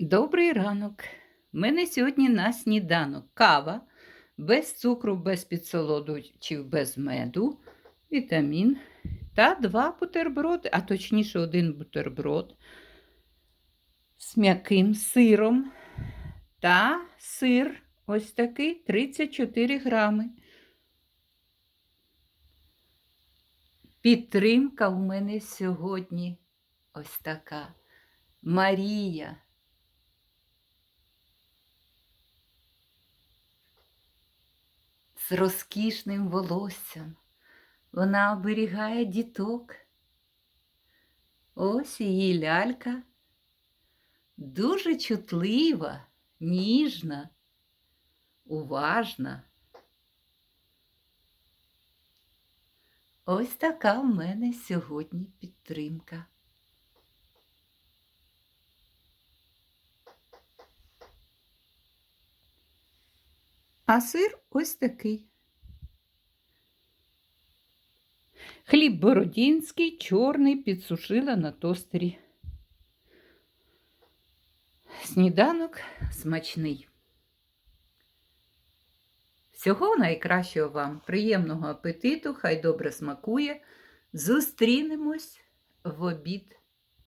Добрий ранок. Мене сьогодні на сніданок кава без цукру, без підсолодочів, без меду, вітамін та два бутерброди, а точніше один бутерброд з м'яким сиром та сир ось такий 34 грами. Підтримка у мене сьогодні ось така. Марія. З розкішним волоссям. Вона оберігає діток. Ось її лялька. Дуже чутлива, ніжна, уважна. Ось така в мене сьогодні підтримка. А сир ось такий. Хліб бородінський, чорний, підсушила на тостері. Сніданок смачний. Всього найкращого вам, приємного апетиту, хай добре смакує. Зустрінемось в обід.